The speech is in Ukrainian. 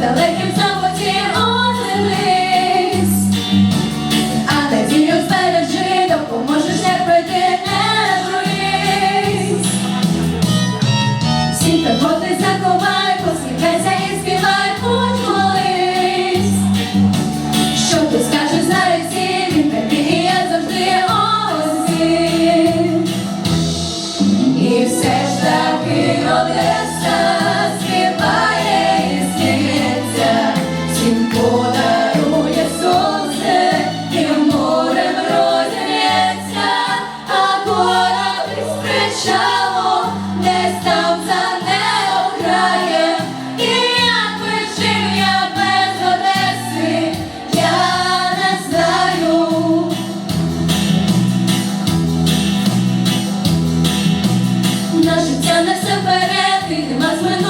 далеким заводі одинись, а надію збережи, допоможеш не пройти, не журись. Всі турботи заховай, посміхайся і співай, будь. Що ти скажеш зараз всі, він я завжди осі. І все ж таки Одеса. подарує сонце, і морем розгнеться, а пора прискачало, десь там за нею грає, і як би без Одеси, я не знаю. На життя не все перед, і нема змину.